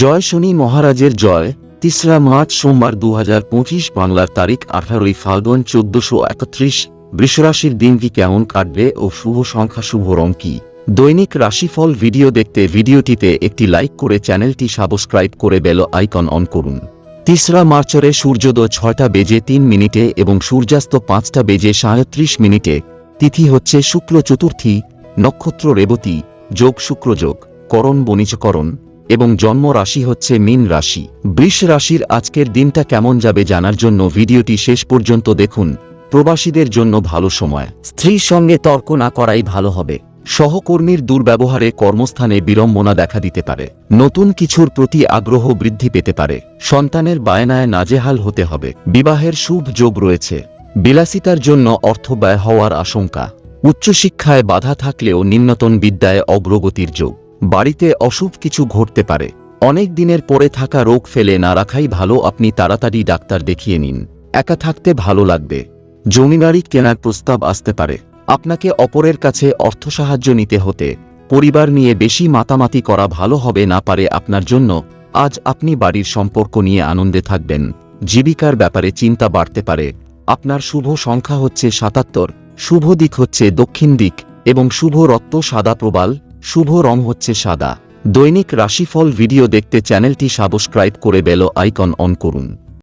জয় শনি মহারাজের জয়, তিসরা মার্চ সোমবার দু বাংলার তারিখ আঠারোই ফাল্গুন চোদ্দশো একত্রিশ। বৃষরাশির দিনটি কেমন কাটবে ও শুভ সংখ্যা, শুভ রং কি? দৈনিক রাশিফল ভিডিও দেখতে ভিডিওটিতে একটি লাইক করে চ্যানেলটি সাবস্ক্রাইব করে বেল আইকন অন করুন। তিসরা মার্চরে সূর্যোদয় ছয়টা বেজে তিন মিনিটে এবং সূর্যাস্ত পাঁচটা বেজে সাঁত্রিশ মিনিটে। তিথি হচ্ছে শুক্ল চতুর্থী, নক্ষত্র রেবতী, যোগ শুক্রযোগ করণ বণিজকরণ। এবং জন্ম রাশি হচ্ছে মীন রাশি। বৃষ রাশির আজকের দিনটা কেমন যাবে জানার জন্য ভিডিওটি শেষ পর্যন্ত দেখুন। প্রবাসীদের জন্য ভালো সময়। স্ত্রীর সঙ্গে তর্ক না করাই ভালো হবে। সহকর্মীর দুর্ব্যবহারে কর্মস্থানে বিড়ম্বনা দেখা দিতে পারে। নতুন কিছুর প্রতি আগ্রহ বৃদ্ধি পেতে পারে। সন্তানের বায়নায় নাজেহাল হতে হবে। বিবাহের শুভ যোগ রয়েছে। বিলাসিতার জন্য অর্থ ব্যয় হওয়ার আশঙ্কা। উচ্চশিক্ষায় বাধা থাকলেও নিম্নতন বিদ্যায় অগ্রগতির যোগ। বাড়িতে অশুভ কিছু ঘটতে পারে। অনেক দিনের পরে থাকা রোগ ফেলে না রাখাই ভালো, আপনি তাড়াতাড়ি ডাক্তার দেখিয়ে নিন। একা থাকতে ভালো লাগবে। জমিবাড়ি কেনার প্রস্তাব আসতে পারে। আপনাকে অপরের কাছে অর্থ সাহায্য নিতে হতে। পরিবার নিয়ে বেশি মাতামাতি করা ভালো হবে না পারে আপনার জন্য। আজ আপনি বাড়ির সম্পর্ক নিয়ে আনন্দে থাকবেন। জীবিকার ব্যাপারে চিন্তা বাড়তে পারে। আপনার শুভ সংখ্যা হচ্ছে সাতাত্তর। শুভ দিক হচ্ছে দক্ষিণ দিক এবং শুভ রত্ন সাদা প্রবাল শুভ রং হচ্ছে সাদা। দৈনিক রাশিফল ভিডিও দেখতে চ্যানেলটি সাবস্ক্রাইব করে বেল আইকন অন করুন।